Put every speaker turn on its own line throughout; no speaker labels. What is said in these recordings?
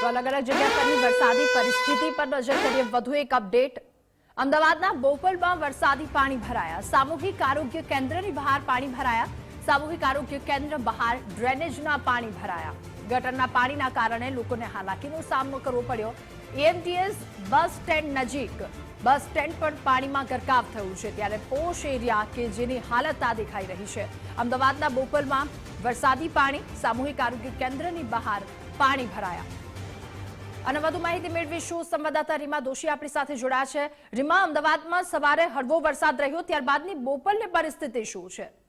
તો અલગ અલગ જગ્યા પરની વરસાદી પરિસ્થિતિ પર નજર કરીએ. વધુ એક અપડેટ. અમદાવાદના બોપલમાં વરસાદી પાણી ભરાયા. સામૂહિક આરોગ્ય કેન્દ્રની બહાર પાણી ભરાયા. સામૂહિક આરોગ્ય કેન્દ્ર બહાર ડ્રેનેજના પાણી ભરાયા. ગટરના પાણીના કારણે લોકોને હાલાકીનો સામનો કરવો પડ્યો. એએમટીએસ બસ સ્ટેન્ડ નજીક. બસ સ્ટેન્ડ પણ પાણીમાં ગરકાવ થયું છે. ત્યારે પોશ એરિયા કે જેની હાલત આ દેખાઈ રહી છે. અમદાવાદના બોપલમાં વરસાદી પાણી, સામૂહિક આરોગ્ય કેન્દ્રની બહાર પાણી ભરાયા. અને વધુ માહિતી મેળવીશું. સંવાદદાતા રીમા દોશી આપણી સાથે જોડાયા છે. રીમા, અમદાવાદમાં સવારે હળવો વરસાદ રહ્યો, ત્યારબાદની બોપલની પરિસ્થિતિ શું છે?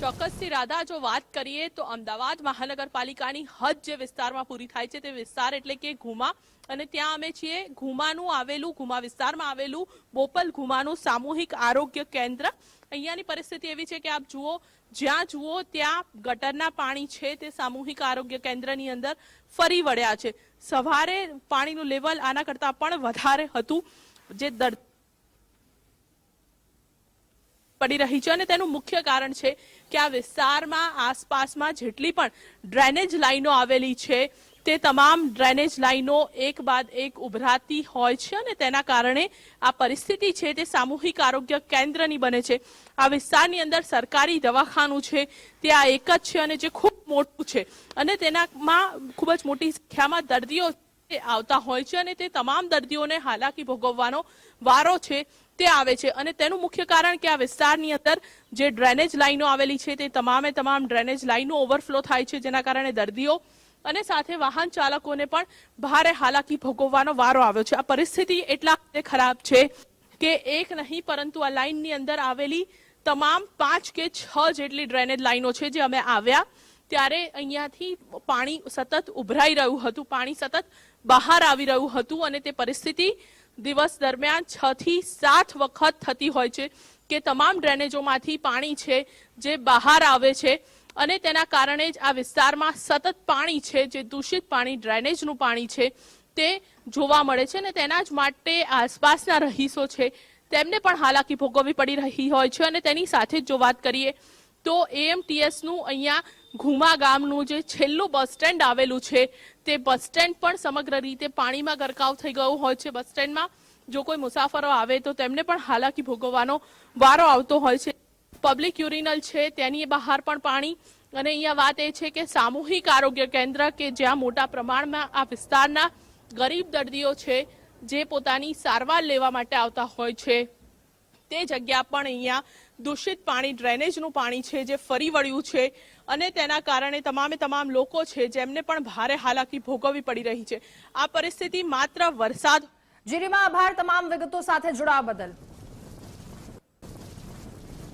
ચોક્કસથી રાધા, જો વાત કરીએ તો અમદાવાદ મહાનગરપાલિકાની હદ જે વિસ્તારમાં પૂરી થાય છે તે વિસ્તાર એટલે કે ઘુમા. અને ત્યાં અમે છીએ ઘુમાનું આવેલું, ઘુમા વિસ્તારમાં આવેલું બોપલ ઘુમાનું સામૂહિક આરોગ્ય કેન્દ્ર. અહીંયાની પરિસ્થિતિ એવી છે કે આપ જુઓ, જ્યાં જુઓ ત્યાં ગટરના પાણી છે તે સામૂહિક આરોગ્ય કેન્દ્રની અંદર ફરી વળ્યા છે. સવારે પાણીનું લેવલ આના કરતાં પણ વધારે હતું. જે દર્દ પડી રહી છે અને તેનું મુખ્ય કારણ છે કે આ વિસ્તારમાં આસપાસમાં જેટલી પણ ડ્રેનેજ લાઈનો આવેલી છે, તે તમામ ડ્રેનેજ લાઈનો એક બાદ એક ઉભરાતી હોય છે અને તેના કારણે આ પરિસ્થિતિ છે તે સામૂહિક આરોગ્ય કેન્દ્રની બને છે. આ વિસ્તારની અંદર સરકારી દવાખાનું છે, તે આ એક જ છે અને જે ખૂબ મોટું છે. અને તેનામાં ખૂબ જ મોટી સંખ્યામાં દર્દીઓ આવતા હોય છે અને તે તમામ દર્દીઓને હાલાકી ભોગવવાનો વારો છે. તે આવે છે. અને તેનું મુખ્ય કારણ કે આ વિસ્તારની અંદર જે ડ્રેનેજ લાઈનો આવેલી છે તે તમામે તમામ ડ્રેનેજ લાઈનો ઓવરફ્લો થાય છે, જેના કારણે દર્દીઓ અને સાથે વાહન ચાલકોને પણ ભારે હાલાકી ભોગવવાનો વારો આવ્યો છે. આ પરિસ્થિતિ એટલા ખરાબ છે કે એક નહીં, પરંતુ આ લાઇનની અંદર આવેલી તમામ પાંચ કે છ જેટલી ડ્રેનેજ લાઈનો છે જે અમે આવ્યા, ત્યારે અહીંયાથી પાણી સતત ઉભરાઈ રહ્યું હતું. પાણી સતત બહાર આવી રહ્યું હતું અને તે પરિસ્થિતિ દિવસ દરમિયાન છ થી સાત વખત થતી હોય છે કે તમામ ડ્રેનેજોમાંથી પાણી છે જે બહાર આવે છે અને તેના કારણે જ આ વિસ્તારમાં સતત પાણી છે, જે દૂષિત પાણી, ડ્રેનેજનું પાણી છે, તે જોવા મળે છે અને તેના જ માટે આસપાસના રહીશો છે, તેમને પણ હાલાકી ભોગવવી પડી રહી હોય છે અને તેની સાથે જ વાત કરીએ તો એએમટીએસનું અહીંયા ઘુમા ગામનું જે છેલ્લું બસ સ્ટેન્ડ આવેલું છે, તે બસ સ્ટેન્ડ પણ સમગ્ર રીતે પાણીમાં ગરકાવ થઈ ગયું હોય છે બસ સ્ટેન્ડમાં. જો કોઈ મુસાફરો આવે તો તેમને પણ હાલાકી ભોગવવાનો વારો આવતો હોય છે. પબ્લિક યુરિનલ છે, તેની બહાર પણ પાણી. અને અહીંયા વાત એ છે કે સામૂહિક આરોગ્ય કેન્દ્ર કે જ્યાં મોટા પ્રમાણમાં આ વિસ્તારના ગરીબ દર્દીઓ છે, જે પોતાની સારવાર લેવા માટે આવતા હોય છે. તે જગ્યા પણ અહીંયા દૂષિત પાણી, ડ્રેનેજનું પાણી છે જે ફરી વળ્યું છે અને તેના કારણે તમામે તમામ લોકો છે જેમને પણ ભારે હાલાકી ભોગવવી પડી રહી છે. આ પરિસ્થિતિ માત્ર વરસાદ
જીરીમાં આભાર તમામ વિગતો સાથે જોડાવા બદલ.